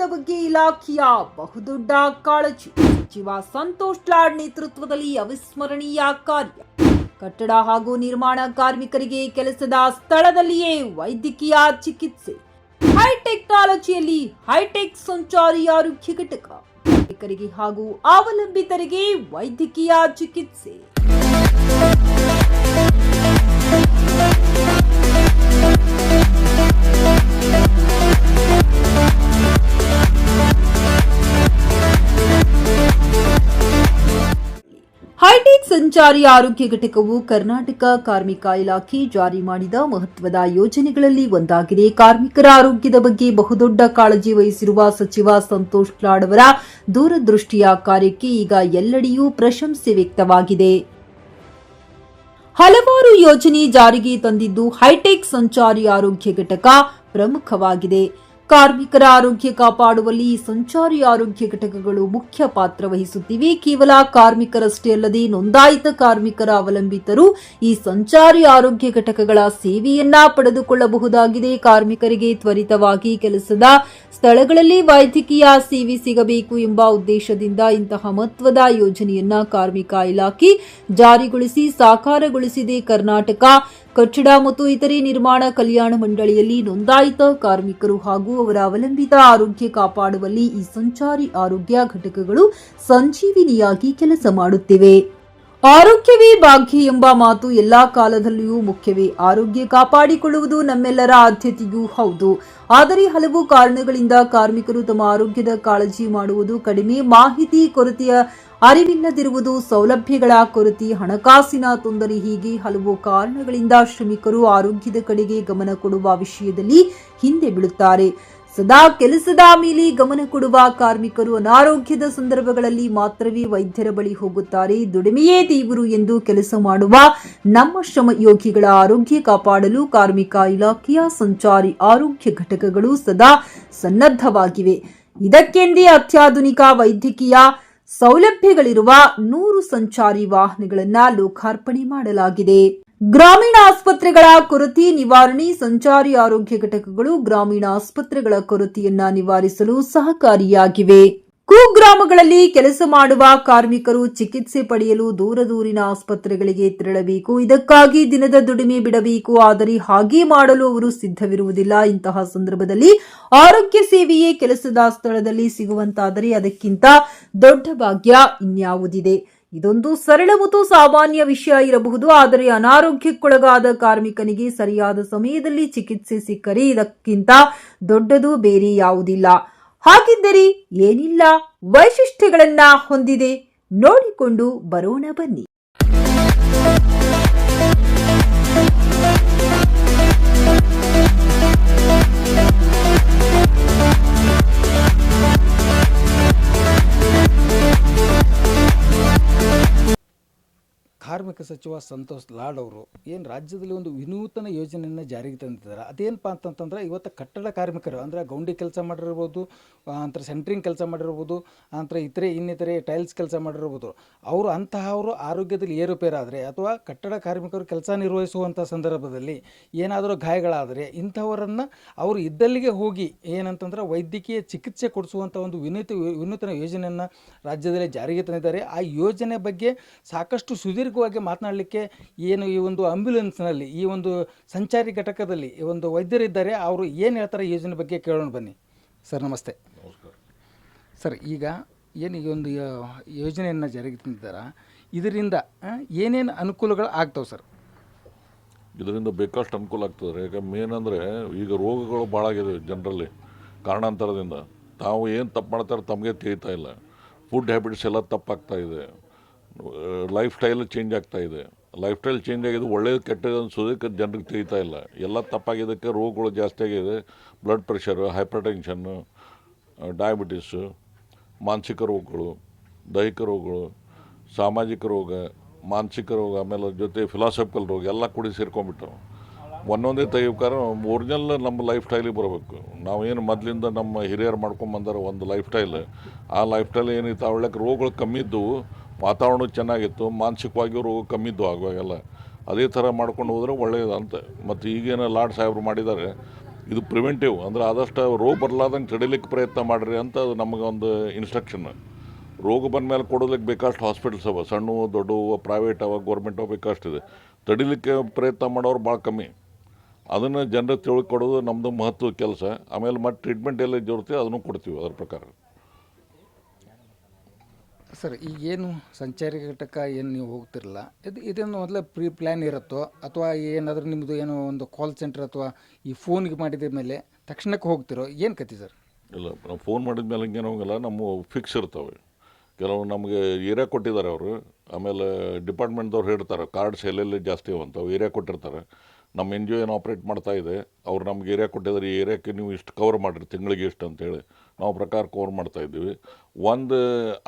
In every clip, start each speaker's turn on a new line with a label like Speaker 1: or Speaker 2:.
Speaker 1: ಆರೋಗ್ಯದ ಬಗ್ಗೆ ಇಲಾಖೆಯ ಬಹುದೊಡ್ಡ ಕಾಳಜಿ. ಸಚಿವ ಸಂತೋಷ್ ಲಾಡ್ ನೇತೃತ್ವದಲ್ಲಿ ಅವಿಸ್ಮರಣೀಯ ಕಾರ್ಯ. ಕಟ್ಟಡ ಹಾಗೂ ನಿರ್ಮಾಣ ಕಾರ್ಮಿಕರಿಗೆ ಕೆಲಸದ ಸ್ಥಳದಲ್ಲಿಯೇ ವೈದ್ಯಕೀಯ ಚಿಕಿತ್ಸೆ. ಹೈ ಟೆಕ್ನಾಲಜಿಯಲ್ಲಿ ಹೈಟೆಕ್ ಸಂಚಾರಿ ಆರೋಗ್ಯ ಘಟಕ. ಕಾರ್ಮಿಕರಿಗೆ ಹಾಗೂ ಅವಲಂಬಿತರಿಗೆ ವೈದ್ಯಕೀಯ ಚಿಕಿತ್ಸೆ. ಹೈಟೆಕ್ ಸಂಚಾರಿ ಆರೋಗ್ಯ ಘಟಕವು ಕರ್ನಾಟಕ ಕಾರ್ಮಿಕ ಇಲಾಖೆ ಜಾರಿ ಮಾಡಿದ ಮಹತ್ವದ ಯೋಜನೆಗಳಲ್ಲಿ ಒಂದಾಗಿದೆ. ಕಾರ್ಮಿಕರ ಆರೋಗ್ಯದ ಬಗ್ಗೆ ಬಹುದೊಡ್ಡ ಕಾಳಜಿ ವಹಿಸಿರುವ ಸಚಿವ ಸಂತೋಷ್ ಲಾಡ್ ಅವರ ದೂರದೃಷ್ಟಿಯ ಕಾರ್ಯಕ್ಕೆ ಈಗ ಎಲ್ಲೆಡೆಯೂ ಪ್ರಶಂಸೆ ವ್ಯಕ್ತವಾಗಿದೆ. ಹಲವಾರು ಯೋಜನೆ ಜಾರಿಗೆ ತಂದಿದ್ದು ಹೈಟೆಕ್ ಸಂಚಾರಿ ಆರೋಗ್ಯ ಘಟಕ ಪ್ರಮುಖವಾಗಿದೆ. ಕಾರ್ಮಿಕರ ಆರೋಗ್ಯ ಕಾಪಾಡುವಲ್ಲಿ ಸಂಚಾರಿ ಆರೋಗ್ಯ ಘಟಕಗಳು ಮುಖ್ಯ ಪಾತ್ರ ವಹಿಸುತ್ತಿವೆ. ಕೇವಲ ಕಾರ್ಮಿಕರಷ್ಟೇ ಅಲ್ಲದೆ ನೋಂದಾಯಿತ ಕಾರ್ಮಿಕರ ಅವಲಂಬಿತರು ಈ ಸಂಚಾರಿ ಆರೋಗ್ಯ ಘಟಕಗಳ ಸೇವೆಯನ್ನ ಪಡೆದುಕೊಳ್ಳಬಹುದಾಗಿದೆ. ಕಾರ್ಮಿಕರಿಗೆ ತ್ವರಿತವಾಗಿ ಕೆಲಸದ ಸ್ಥಳಗಳಲ್ಲಿ ವೈದ್ಯಕೀಯ ಸೇವೆ ಸಿಗಬೇಕು ಎಂಬ ಉದ್ದೇಶದಿಂದ ಇಂತಹ ಮಹತ್ವದ ಯೋಜನೆಯನ್ನ ಕಾರ್ಮಿಕ ಇಲಾಖೆ ಜಾರಿಗೊಳಿಸಿ, ಸಾಕಾರಗೊಳಿಸಿದೆ. ಕರ್ನಾಟಕ ಕಟ್ಟಡ ಮತ್ತು ಇತರೆ ನಿರ್ಮಾಣ ಕಲ್ಯಾಣ ಮಂಡಳಿಯಲ್ಲಿ ನೋಂದಾಯಿತ ಕಾರ್ಮಿಕರು ಹಾಗೂ ಅವರ ಅವಲಂಬಿತ ಆರೋಗ್ಯ ಕಾಪಾಡುವಲ್ಲಿ ಈ ಸಂಚಾರಿ ಆರೋಗ್ಯ ಘಟಕಗಳು ಸಂಜೀವಿನಿಯಾಗಿ ಕೆಲಸ ಮಾಡುತ್ತಿವೆ. ಆರೋಗ್ಯವೇ ಭಾಗ್ಯ ಎಂಬ ಮಾತು ಎಲ್ಲಾ ಕಾಲದಲ್ಲಿಯೂ ಮುಖ್ಯವೇ. ಆರೋಗ್ಯ ಕಾಪಾಡಿಕೊಳ್ಳುವುದು ನಮ್ಮೆಲ್ಲರ ಆದ್ಯತೆಯೂ ಹೌದು. ಆದರೆ ಹಲವು ಕಾರಣಗಳಿಂದ ಕಾರ್ಮಿಕರು ತಮ್ಮ ಆರೋಗ್ಯದ ಕಾಳಜಿ ಮಾಡುವುದು ಕಡಿಮೆ. ಮಾಹಿತಿ ಕೊರತೆಯ ಅರಿವಿಲ್ಲದಿರುವುದು ಸೌಲಭ್ಯಗಳ ಕೊರತೆ, ಹಣಕಾಸಿನ ತೊಂದರೆ ಹೀಗೆ ಹಲವು ಕಾರಣಗಳಿಂದ ಶ್ರಮಿಕರು ಆರೋಗ್ಯದ ಕಡೆಗೆ ಗಮನ ಕೊಡುವ ವಿಷಯದಲ್ಲಿ ಹಿಂದೆ ಬೀಳುತ್ತಾರೆ. ಸದಾ ಕೆಲಸದ ಮೇಲೆ ಗಮನ ಕೊಡುವ ಕಾರ್ಮಿಕರು ಅನಾರೋಗ್ಯದ ಸಂದರ್ಭಗಳಲ್ಲಿ ಮಾತ್ರವೇ ವೈದ್ಯರ ಬಳಿ ಹೋಗುತ್ತಾರೆ. ದುಡಿಮೆಯೇ ದೇವರು ಎಂದು ಕೆಲಸ ಮಾಡುವ ನಮ್ಮ ಶ್ರಮಯೋಗಿಗಳ ಆರೋಗ್ಯ ಕಾಪಾಡಲು ಕಾರ್ಮಿಕ ಇಲಾಖೆಯ ಸಂಚಾರಿ ಆರೋಗ್ಯ ಘಟಕಗಳು ಸದಾ ಸನ್ನದ್ಧವಾಗಿವೆ. ಇದಕ್ಕೆಂದೇ ಅತ್ಯಾಧುನಿಕ ವೈದ್ಯಕೀಯ ಸೌಲಭ್ಯಗಳಿರುವ ನೂರು ಸಂಚಾರಿ ವಾಹನಗಳನ್ನ ಲೋಕಾರ್ಪಣೆ ಮಾಡಲಾಗಿದೆ. ಗ್ರಾಮೀಣ ಆಸ್ಪತ್ರೆಗಳ ಕೊರತೆ ನಿವಾರಣೆ, ಸಂಚಾರಿ ಆರೋಗ್ಯ ಘಟಕಗಳು ಗ್ರಾಮೀಣ ಆಸ್ಪತ್ರೆಗಳ ಕೊರತೆಯನ್ನ ನಿವಾರಿಸಲು ಸಹಕಾರಿಯಾಗಿವೆ. ಕುಗ್ರಾಮಗಳಲ್ಲಿ ಕೆಲಸ ಮಾಡುವ ಕಾರ್ಮಿಕರು ಚಿಕಿತ್ಸೆ ಪಡೆಯಲು ದೂರ ದೂರಿನ ಆಸ್ಪತ್ರೆಗಳಿಗೆ ತೆರಳಬೇಕು. ಇದಕ್ಕಾಗಿ ದಿನದ ದುಡಿಮೆ ಬಿಡಬೇಕು. ಆದರೆ ಹಾಗೆ ಮಾಡಲು ಅವರು ಸಿದ್ಧವಿರುವುದಿಲ್ಲ. ಇಂತಹ ಸಂದರ್ಭದಲ್ಲಿ ಆರೋಗ್ಯ ಸೇವೆಯೇ ಕೆಲಸದ ಸ್ಥಳದಲ್ಲಿ ಸಿಗುವಂತಾದರೆ ಅದಕ್ಕಿಂತ ದೊಡ್ಡ ಭಾಗ್ಯ ಇನ್ಯಾವುದಿದೆ. ಇದೊಂದು ಸರಳ ಮತ್ತು ಸಾಮಾನ್ಯ ವಿಷಯ ಇರಬಹುದು. ಆದರೆ ಅನಾರೋಗ್ಯಕ್ಕೊಳಗಾದ ಕಾರ್ಮಿಕನಿಗೆ ಸರಿಯಾದ ಸಮಯದಲ್ಲಿ ಚಿಕಿತ್ಸೆ ಸಿಕ್ಕರೆ ಇದಕ್ಕಿಂತ ದೊಡ್ಡದು ಬೇರೆ ಯಾವುದಿಲ್ಲ. ಹಾಗಿದ್ದರೆ ಏನಿಲ್ಲ ವೈಶಿಷ್ಟ್ಯಗಳನ್ನ ಹೊಂದಿದೆ. ನೋಡಿಕೊಂಡು ಬರೋಣ ಬನ್ನಿ.
Speaker 2: ಕಾರ್ಮಿಕ ಸಚಿವ ಸಂತೋಷ್ ಲಾಡ್ ಅವರು ಏನು ರಾಜ್ಯದಲ್ಲಿ ಒಂದು ವಿನೂತನ ಯೋಜನೆಯನ್ನು ಜಾರಿಗೆ ತಂದಿದ್ದಾರೆ. ಅದೇನಪ್ಪ ಅಂತಂತಂದ್ರೆ ಇವತ್ತು ಕಟ್ಟಡ ಕಾರ್ಮಿಕರು, ಅಂದರೆ ಗೌಂಡಿ ಕೆಲಸ ಮಾಡಿರ್ಬೋದು ಅಂತರ ಸೆಂಟ್ರಿಂಗ್ ಕೆಲಸ ಮಾಡಿರ್ಬೋದು, ಅಂತರ ಇತರೆ ಇನ್ನಿತರೆ ಟೈಲ್ಸ್ ಕೆಲಸ ಮಾಡಿರ್ಬೋದು. ಅವರು ಅಂತಹವರು ಆರೋಗ್ಯದಲ್ಲಿ ಏರುಪೇರಾದರೆ ಅಥವಾ ಕಟ್ಟಡ ಕಾರ್ಮಿಕರು ಕೆಲಸ ನಿರ್ವಹಿಸುವಂಥ ಸಂದರ್ಭದಲ್ಲಿ ಏನಾದರೂ ಗಾಯಗಳಾದರೆ ಇಂಥವರನ್ನು ಅವರು ಇದ್ದಲ್ಲಿಗೆ ಹೋಗಿ ಏನಂತಂದ್ರೆ ವೈದ್ಯಕೀಯ ಚಿಕಿತ್ಸೆ ಕೊಡಿಸುವಂಥ ಒಂದು ವಿನೂತ, ವಿನೂತನ ಯೋಜನೆಯನ್ನು ರಾಜ್ಯದಲ್ಲಿ ಜಾರಿಗೆ ತಂದಿದ್ದಾರೆ. ಆ ಯೋಜನೆ ಬಗ್ಗೆ ಸಾಕಷ್ಟು ಸುದೀರ್ಘವಾಗಿ ಮಾತನಾಡಲಿಕ್ಕೆ ಏನು ಈ ಒಂದು ಆಂಬ್ಯುಲೆನ್ಸ್ನಲ್ಲಿ ಈ ಒಂದು ಸಂಚಾರಿ ಘಟಕದಲ್ಲಿ ಈ ಒಂದು ವೈದ್ಯರಿದ್ದಾರೆ ಅವರು ಏನು ಹೇಳ್ತಾರೆ ಯೋಜನೆ ಬಗ್ಗೆ ಕೇಳೋಣ ಬನ್ನಿ. ಸರ್ ನಮಸ್ತೆ. ಸರ್ ಈಗ ಏನು ಈ ಒಂದು ಯೋಜನೆಯನ್ನು ಜಾರಿಗೆ ತಂದಿದ್ದಾರ ಇದರಿಂದ ಏನೇನು ಅನುಕೂಲಗಳು ಆಗ್ತಾವೆ ಸರ್?
Speaker 3: ಇದರಿಂದ ಬೇಕಷ್ಟು ಅನುಕೂಲ ಆಗ್ತದೆ ಯಾಕೆ ಮೇನ್ ಅಂದರೆ ಈಗ ರೋಗಗಳು ಭಾಳ ಆಗಿದೆ ಜನರಲ್ಲಿ ಕಾರಣಾಂತರದಿಂದ. ತಾವು ಏನು ತಪ್ಪು ಮಾಡ್ತಾರೆ ತಮಗೆ ತಿಳಿತಾ ಇಲ್ಲ. ಫುಡ್ ಹ್ಯಾಬಿಟ್ಸ್ ಎಲ್ಲ ತಪ್ಪಾಗ್ತಾ ಇದೆ. ಲೈಫ್ ಸ್ಟೈಲ್ ಚೇಂಜ್ ಆಗ್ತಾ ಇದೆ. ಲೈಫ್ ಸ್ಟೈಲ್ ಚೇಂಜ್ ಆಗಿದೆ ಒಳ್ಳೇದು, ಕೆಟ್ಟದ್ದು ಅನ್ಸೋದಕ್ಕೆ ಜನರಿಗೆ ತಿಳಿತಾ ಇಲ್ಲ. ಎಲ್ಲ ತಪ್ಪಾಗಿದ್ದಕ್ಕೆ ರೋಗಗಳು ಜಾಸ್ತಿ ಆಗಿದೆ. Blood pressure hypertension diabetes ಮಾನಸಿಕ ರೋಗಗಳು, ದೈಹಿಕ ರೋಗಗಳು, ಸಾಮಾಜಿಕ ರೋಗ, ಮಾನಸಿಕ ರೋಗ, ಆಮೇಲೆ ಜೊತೆ ಫಿಲಾಸಫಿಕಲ್ ರೋಗ ಎಲ್ಲ ಕೂಡಿ ಸೇರ್ಕೊಂಡ್ಬಿಟ್ಟವು ಒಂದೊಂದೇ ತೆಗಿಬೇಕಾದ್ರೆ ಒರಿಜಿನಲ್ ನಮ್ಮ ಲೈಫ್ ಸ್ಟೈಲಿಗೆ ಬರಬೇಕು. ನಾವೇನು ಮೊದಲಿಂದ ನಮ್ಮ ಹಿರಿಯರು ಮಾಡ್ಕೊಂಬಂದಾರ ಒಂದು ಲೈಫ್ ಸ್ಟೈಲ್ ಆ ಲೈಫ್ ಸ್ಟೈಲ್ ಏನಿತ್ತು ಅವಳಕ್ಕೆ ರೋಗಗಳು ಕಮ್ಮಿ ಇದ್ದವು. ವಾತಾವರಣ ಚೆನ್ನಾಗಿತ್ತು ಮಾನಸಿಕವಾಗಿ ರೋಗ ಕಮ್ಮಿ ಇದ್ದವು ಆಗುವಾಗೆಲ್ಲ. ಅದೇ ಥರ ಮಾಡ್ಕೊಂಡು ಹೋದರೆ ಒಳ್ಳೆಯದು ಅಂತ ಮತ್ತು ಈಗೇನು ಲಾಡ್ ಸಾಹೇಬ್ರು ಮಾಡಿದ್ದಾರೆ, ಇದು ಪ್ರಿವೆಂಟಿವ್ ಅಂದ್ರೆ ಆದಷ್ಟು ರೋಗ ಬರಲಾದಂಗೆ ತಡಿಲಿಕ್ಕೆ ಪ್ರಯತ್ನ ಮಾಡಿರಿ ಅಂತ ಅದು ಒಂದು ಇನ್ಸ್ಟ್ರಕ್ಷನ್ ರೋಗ ಬಂದ ಮೇಲೆ ಕೊಡೋದಕ್ಕೆ ಬೇಕಷ್ಟು ಹಾಸ್ಪಿಟಲ್ಸ್ ಅವ, ಸಣ್ಣವು ದೊಡ್ಡ ಪ್ರೈವೇಟ್ ಅವ ಗೌರ್ಮೆಂಟ್ ಅವ ಬೇಕಷ್ಟಿದೆ ತಡಿಲಿಕ್ಕೆ ಪ್ರಯತ್ನ ಮಾಡೋರು ಭಾಳ ಕಮ್ಮಿ. ಅದನ್ನು ಜನರಿಗೆ ತಿಳ್ಕೊಡೋದು ನಮ್ಮದು ಮಹತ್ವದ ಕೆಲಸ. ಆಮೇಲೆ ಮತ್ತೆ ಟ್ರೀಟ್ಮೆಂಟ್ ಎಲ್ಲ ಜೋರ್ತಿ ಅದನ್ನು ಕೊಡ್ತೀವಿ ಅದ್ರ ಪ್ರಕಾರ.
Speaker 2: ಸರ್, ಈಗೇನು ಸಂಚಾರಿ ಘಟಕ ಏನು ನೀವು ಹೋಗ್ತಿರಲ್ಲ ಇದು ಇದೇನು ಮೊದಲೇ ಪ್ರೀ ಪ್ಲ್ಯಾನ್ ಇರುತ್ತೋ? ಅಥವಾ ಏನಾದರೂ ನಿಮ್ಮದು ಏನೋ ಒಂದು ಕಾಲ್ ಸೆಂಟರ್ ಅಥವಾ ಈ ಫೋನ್ಗೆ ಮಾಡಿದ ಮೇಲೆ ತಕ್ಷಣಕ್ಕೆ ಹೋಗ್ತಿರೋ? ಏನು ಕತಿ ಸರ್?
Speaker 3: ಇಲ್ಲ, ನಾವು ಫೋನ್ ಮಾಡಿದ ಮೇಲೆ ಹಿಂಗೇನು ಹೋಗಲ್ಲ ನಮ್ಮ ಫಿಕ್ಸ್ ಇರ್ತವೆ. ಕೆಲವು ನಮಗೆ ಏರಿಯಾ ಕೊಟ್ಟಿದ್ದಾರೆ ಅವರು. ಆಮೇಲೆ ಡಿಪಾರ್ಟ್ಮೆಂಟ್ದವ್ರು ಹೇಳ್ತಾರೆ ಕಾರ್ಡ್ಸ್ ಎಲ್ಲೆಲ್ಲಿ ಜಾಸ್ತಿ ಅವಂತ ಅವು ಏರಿಯಾ ಕೊಟ್ಟಿರ್ತಾರೆ. ನಮ್ಮ ಎನ್ ಜಿ ಒ ಏನು ಆಪ್ರೇಟ್ ಮಾಡ್ತಾ ಇದೆ. ಅವ್ರು ನಮ್ಗೆ ಏರಿಯಾ ಕೊಟ್ಟಿದ್ದಾರೆ. ಈ ಏರಿಯಾಕ್ಕೆ ನೀವು ಇಷ್ಟು ಕವರ್ ಮಾಡಿರಿ, ತಿಂಗಳಿಗೆ ಇಷ್ಟು ಅಂತೇಳಿ. ನಾವು ಪ್ರಕಾರ ಕವರ್ ಮಾಡ್ತಾ ಇದ್ದೀವಿ. ಒಂದು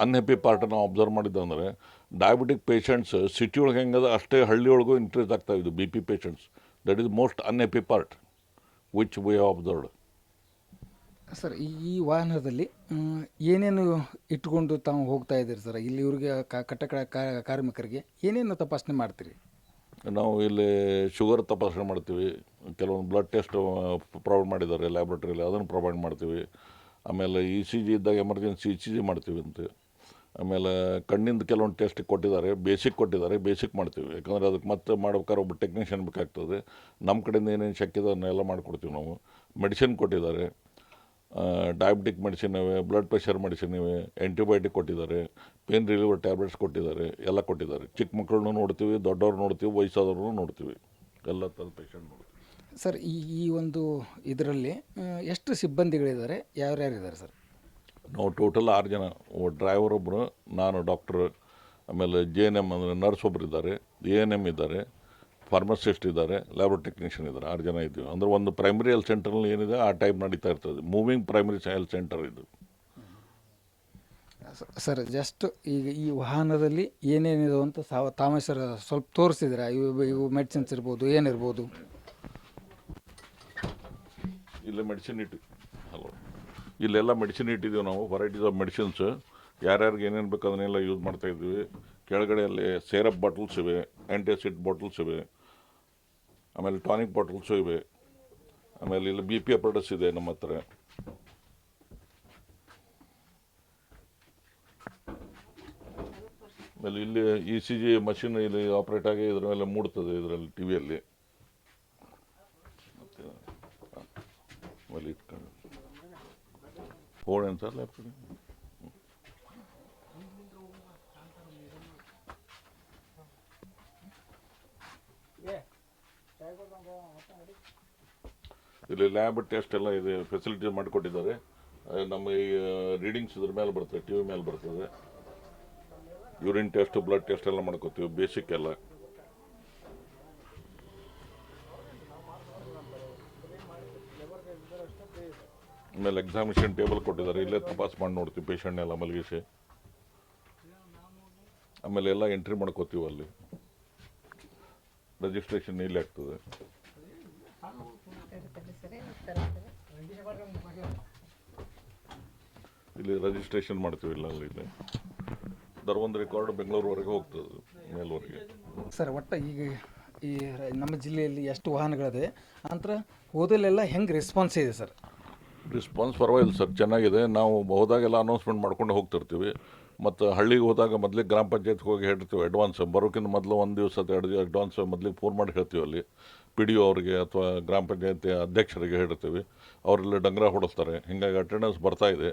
Speaker 3: ಅನ್ಹ್ಯಾಪಿ ಪಾರ್ಟ್ ನಾವು ಅಬ್ಸರ್ವ್ ಮಾಡಿದ್ದಂದ್ರೆ ಡಯಾಬಿಟಿಕ್ ಪೇಷಂಟ್ಸ್ ಸಿಟಿ ಒಳಗೆ ಹೆಂಗದ ಅಷ್ಟೇ ಹಳ್ಳಿ ಒಳಗೂ ಇನ್ಕ್ರೀಸ್ ಆಗ್ತಾ ಇದ್ದು B P patients that is most unhappy part which we have observed
Speaker 2: sir ಈ ವಾಹನದಲ್ಲಿ ಏನೇನು ಇಟ್ಕೊಂಡು ತಾವು ಹೋಗ್ತಾ ಇದ್ದೀರಿ ಸರ್? ಇಲ್ಲಿ ಇವ್ರಿಗೆ ಕಟ್ಟಡ ಕಾರ್ಮಿಕರಿಗೆ ಏನೇನು ತಪಾಸಣೆ ಮಾಡ್ತೀರಿ?
Speaker 3: ನಾವು ಇಲ್ಲಿ ಶುಗರ್ ತಪಾಸಣೆ ಮಾಡ್ತೀವಿ. ಕೆಲವೊಂದು ಬ್ಲಡ್ ಟೆಸ್ಟ್ ಪ್ರೊವೈಡ್ ಮಾಡಿದ್ದಾರೆ ಲ್ಯಾಬ್ರೇಟ್ರಿಯಲ್ಲಿ ಅದನ್ನು ಪ್ರೊವೈಡ್ ಮಾಡ್ತೀವಿ. ಆಮೇಲೆ ಇ ಸಿ ಜಿ ಇದ್ದಾಗ ಎಮರ್ಜೆನ್ಸಿ ಇ ಸಿ ಜಿ ಮಾಡ್ತೀವಿ ಅಂತ. ಆಮೇಲೆ ಕಣ್ಣಿಂದ ಕೆಲವೊಂದು ಟೆಸ್ಟ್ ಕೊಟ್ಟಿದ್ದಾರೆ ಬೇಸಿಕ್ ಕೊಟ್ಟಿದ್ದಾರೆ ಬೇಸಿಕ್ ಮಾಡ್ತೀವಿ. ಯಾಕಂದರೆ ಅದಕ್ಕೆ ಮತ್ತೆ ಮಾಡ್ಬೇಕಾದ್ರೆ ಒಬ್ಬ ಟೆಕ್ನಿಷಿಯನ್ ಬೇಕಾಗ್ತದೆ. ನಮ್ಮ ಕಡೆಯಿಂದ ಏನೇನು ಶಕ್ಯ ಅದನ್ನೆಲ್ಲ ಮಾಡಿಕೊಡ್ತೀವಿ ನಾವು. ಮೆಡಿಸಿನ್ ಕೊಟ್ಟಿದ್ದಾರೆ. ಡಯಾಬಿಟಿಕ್ ಮೆಡಿಸಿನ್ ಇವೆ ಬ್ಲಡ್ ಪ್ರೆಷರ್ ಮೆಡಿಸಿನ್ ಇವೆ ಆ್ಯಂಟಿಬಯೋಟಿಕ್ ಕೊಟ್ಟಿದ್ದಾರೆ ಪೇನ್ ರಿಲೀವರ್ ಟ್ಯಾಬ್ಲೆಟ್ಸ್ ಕೊಟ್ಟಿದ್ದಾರೆ, ಎಲ್ಲ ಕೊಟ್ಟಿದ್ದಾರೆ. ಚಿಕ್ಕ ಮಕ್ಕಳನ್ನೂ ನೋಡ್ತೀವಿ ದೊಡ್ಡವ್ರು ನೋಡ್ತೀವಿ, ವಯಸ್ಸಾದವ್ರನ್ನೂ ನೋಡ್ತೀವಿ. ಎಲ್ಲ ಥರದ ಪೇಷಂಟ್ ನೋಡ್ತೀವಿ
Speaker 2: ಸರ್ ಈ ಈ ಒಂದು ಇದರಲ್ಲಿ ಎಷ್ಟು ಸಿಬ್ಬಂದಿಗಳಿದ್ದಾರೆ? ಯಾರ್ಯಾರಿದ್ದಾರೆ ಸರ್?
Speaker 3: ನಾವು ಟೋಟಲ್ ಆರು ಜನ. ಡ್ರೈವರ್ ಒಬ್ಬರು ನಾನು ಡಾಕ್ಟ್ರು ಆಮೇಲೆ ಜೆ ಎನ್ ಎಂ ಅಂದರೆ ನರ್ಸ್ ಒಬ್ಬರು ಇದ್ದಾರೆ ಎ ಎನ್ ಎಂ ಇದ್ದಾರೆ ಫಾರ್ಮಸಿಸ್ಟ್ ಇದ್ದಾರೆ ಲ್ಯಾಬ್ ಟೆಕ್ನಿಷಿಯನ್ ಇದ್ದಾರೆ ಆರು ಜನ ಇದ್ದೀವಿ. ಅಂದರೆ ಒಂದು ಪ್ರೈಮರಿ ಹೆಲ್ತ್ ಸೆಂಟರ್ನಲ್ಲಿ ಏನಿದೆ ಆ ಟೈಪ್ ನಡೀತಾ ಇರ್ತದೆ. ಮೂವಿಂಗ್ ಪ್ರೈಮರಿ ಹೆಲ್ತ್ ಸೆಂಟರ್ ಇದು.
Speaker 2: ಸರ್ ಜಸ್ಟ್ ಈಗ ಈ ವಾಹನದಲ್ಲಿ ಏನೇನಿದೆ ಅಂತ ತಾವೇ ಸರ್ ಸ್ವಲ್ಪ ತೋರಿಸಿದ್ರೆ ಇವು ಇವು ಮೆಡಿಸಿನ್ಸ್ ಇರ್ಬೋದು ಏನಿರ್ಬೋದು?
Speaker 3: ಇಲ್ಲೇ ಮೆಡಿಸಿನ್ ಇಟ್ಟು, ಹಲೋ, ಇಲ್ಲೆಲ್ಲ ಮೆಡಿಸಿನ್ ಇಟ್ಟಿದ್ದೀವಿ ನಾವು ವೆರೈಟೀಸ್ ಆಫ್ ಮೆಡಿಸಿನ್ಸ್ ಯಾರ್ಯಾರಿಗೆ ಏನೇನು ಬೇಕು ಅದನ್ನೆಲ್ಲ ಯೂಸ್ ಮಾಡ್ತಾ ಇದ್ದೀವಿ ಕೆಳಗಡೆ ಅಲ್ಲಿ ಸೇರಪ್ ಬಾಟಲ್ಸ್ ಇವೆ ಆ್ಯಂಟಿಸಿಡ್ ಬಾಟಲ್ಸ್ ಇವೆ, ಆಮೇಲೆ ಟಾನಿಕ್ ಬಾಟಲ್ಸು ಇವೆ, ಆಮೇಲೆ ಇಲ್ಲಿ ಬಿ ಪಿ ಅಪರಟಸ್ ಇದೆ ನಮ್ಮ ಹತ್ರ. ಆಮೇಲೆ ಇಲ್ಲಿ ಇ ಸಿ ಜಿ ಮಷಿನ್ ಇಲ್ಲಿ ಆಪ್ರೇಟ್ ಆಗಿ ಇದ್ರ ಮೇಲೆ ಮೂಡ್ತದೆ ಇದರಲ್ಲಿ ಟಿ ವಿಯಲ್ಲಿ ಆಮೇಲೆ ಇಟ್ಕೊಂಡು Four left. ಇಲ್ಲಿ ಲ್ಯಾಬ್ ಟೆಸ್ಟ್ ಎಲ್ಲ ಇದೆ ಫೆಸಿಲಿಟಿ ಮಾಡಿಕೊಟ್ಟಿದ್ದಾರೆ. ನಮ್ಮ ಈ ರೀಡಿಂಗ್ಸ್ ಇದ್ರ ಮೇಲೆ ಬರ್ತದೆ ಟಿ ವಿ ಮೇಲೆ ಬರ್ತದೆ. ಯೂರಿನ್ ಟೆಸ್ಟ್ ಬ್ಲಡ್ ಟೆಸ್ಟ್ ಎಲ್ಲ ಮಾಡ್ಕೋತೀವಿ ಬೇಸಿಕ್ ಎಲ್ಲ. ಆಮೇಲೆ ಎಕ್ಸಾಮಿನೇಷನ್ ಟೇಬಲ್ ಕೊಟ್ಟಿದ್ದಾರೆ. ಇಲ್ಲೇ ತಪಾಸ್ ಮಾಡಿ ನೋಡ್ತೀವಿ ಪೇಷಂಟ್ನೆಲ್ಲ ಮಲಗಿಸಿ. ಆಮೇಲೆ ಎಲ್ಲ ಎಂಟ್ರಿ ಮಾಡ್ಕೋತೀವಿ ಅಲ್ಲಿ. ರಿಜಿಸ್ಟ್ರೇಷನ್ ಇಲ್ಲಿ ಆಗ್ತದೆ. ಇಲ್ಲಿ ರಿಜಿಸ್ಟ್ರೇಷನ್ ಮಾಡ್ತೀವಿ ಇಲ್ಲ ಅಲ್ಲಿ ಒಂದು ರೆಕಾರ್ಡ್ ಬೆಂಗಳೂರುವರೆಗೆ ಹೋಗ್ತದೆ, ಮೇಲ್ವರೆಗೆ.
Speaker 2: ಸರ್, ಒಟ್ಟು ಈಗ ಈ ನಮ್ಮ ಜಿಲ್ಲೆಯಲ್ಲಿ ಎಷ್ಟು ವಾಹನಗಳಿದೆ ಅಂತರ ಹೋದಲ್ಲೆಲ್ಲ ಹೆಂಗೆ ರೆಸ್ಪಾನ್ಸ್ ಇದೆ ಸರ್?
Speaker 3: ರೆಸ್ಪಾನ್ಸ್ ಪರವಾಗಿಲ್ಲ ಸರ್ ಚೆನ್ನಾಗಿದೆ. ನಾವು ಹೋದಾಗೆಲ್ಲ ಅನೌನ್ಸ್ಮೆಂಟ್ ಮಾಡ್ಕೊಂಡು ಹೋಗ್ತಿರ್ತೀವಿ. ಮತ್ತು ಹಳ್ಳಿಗೆ ಹೋದಾಗ ಮೊದಲೇ ಗ್ರಾಮ ಪಂಚಾಯತ್ಗೆ ಹೋಗಿ ಹೇಳ್ತೀವಿ ಅಡ್ವಾನ್ಸ್ ಬರೋಕ್ಕಿಂತ ಮೊದಲು ಒಂದು ದಿವಸ ಎರಡು ದಿವಸ ಅಡ್ವಾನ್ಸ್ ಮೊದಲಿಗೆ ಫೋನ್ ಮಾಡಿ ಹೇಳ್ತೀವಿ ಅಲ್ಲಿ. ಪಿ ಡಿ ಒ ಅವರಿಗೆ ಅಥವಾ ಗ್ರಾಮ ಪಂಚಾಯತಿ ಅಧ್ಯಕ್ಷರಿಗೆ ಹೇಳಿರ್ತೀವಿ ಅವರೆಲ್ಲ ಡಂಗ್ರ ಹೊಡಿಸ್ತಾರೆ. ಹೀಗಾಗಿ ಅಟೆಂಡೆನ್ಸ್ ಬರ್ತಾ ಇದೆ.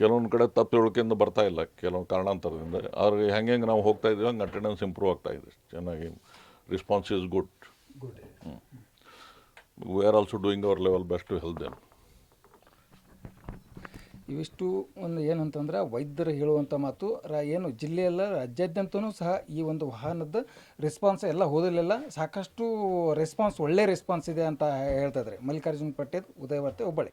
Speaker 3: ಕೆಲವೊಂದು ಕಡೆ ತಪ್ಪು ತಿಳುವಳಿಕೆಯಿಂದ ಬರ್ತಾ ಇಲ್ಲ ಕೆಲವೊಂದು ಕಾರಣಾಂತರದಿಂದ. ಅವ್ರಿಗೆ ಹೆಂಗೆ ಹೆಂಗೆ ನಾವು ಹೋಗ್ತಾ ಇದ್ದೀವಿ ಹಂಗೆ ಅಟೆಂಡೆನ್ಸ್ ಇಂಪ್ರೂವ್ ಆಗ್ತಾ ಇದೆ. ಚೆನ್ನಾಗಿ response is good
Speaker 2: good
Speaker 3: we are also doing our level best to health them
Speaker 2: ಇವಿಷ್ಟು ಒಂದು ಏನಂತಂದ್ರೆ ವೈದ್ಯರು ಹೇಳುವಂಥ ಮಾತು, ರ ಏನು ಜಿಲ್ಲೆಯಲ್ಲ, ರಾಜ್ಯಾದ್ಯಂತನೂ ಸಹ ಈ ಒಂದು ವಾಹನದ ರೆಸ್ಪಾನ್ಸ್ ಎಲ್ಲ ಹೋದಲ್ಲೆಲ್ಲ ಸಾಕಷ್ಟು ರೆಸ್ಪಾನ್ಸ್ ಒಳ್ಳೆ ರೆಸ್ಪಾನ್ಸ್ ಇದೆ ಅಂತ ಹೇಳ್ತಾ ಇದ್ದಾರೆ. ಮಲ್ಲಿಕಾರ್ಜುನ್ ಪಟೇಲ್ ಉದಯವಾರ್ತೆ ಹುಬ್ಬಳ್ಳಿ.